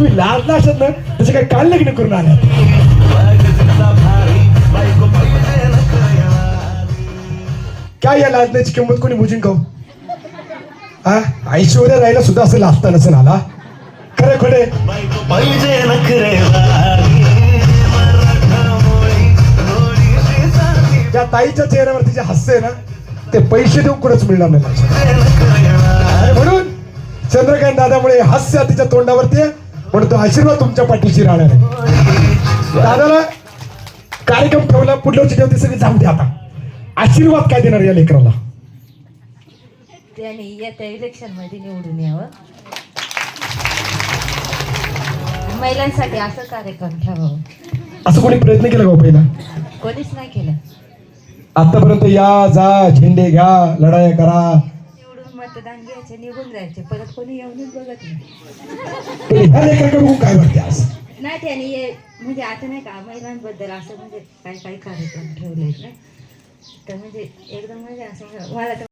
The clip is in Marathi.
तुम्ही लाजला असत ना त्याचे काही काल लग्न करून आल्या काय या लाजण्याची किंमत कोणी बुजून खाऊ? हा? ऐश्वर्या राहिला सुद्धा असं लाजता नसेल आला. खरे खोटे त्या ताईच्या चेहऱ्यावरती जे हास्य आहे ना ते पैसे देऊन कुठंच मिळणार नाही म्हणून चंद्रकांत दादामुळे हास्य तिच्या तोंडावरती म्हणून तो आशीर्वाद तुमच्या पाठीशी राहणार आहे. दादाला कार्यक्रम ठेवला पुढल्या वर्षी ठेवते सगळे जाऊ दे आता. आशीर्वाद काय देणार या लेकराला? त्याने येत्या इलेक्शनमध्ये निवडून यावं. महिलांसाठी असं कार्यक्रम ठेवावं. असं कोणी प्रयत्न केला का हो पहिला? कोणीच नाही केलं. आतापर्यंत या जा झेंडे घ्या लढाया करा. मतदान घ्यायचे निघून जायचे. परत कोणी येऊनच बघत नाही ह्या काय वाटते नाही त्याने म्हणजे आता नाही का महिलांबद्दल असं म्हणजे काही काही कार्यक्रम ठेवलेत ना. तर म्हणजे एकदम म्हणजे असं मला तर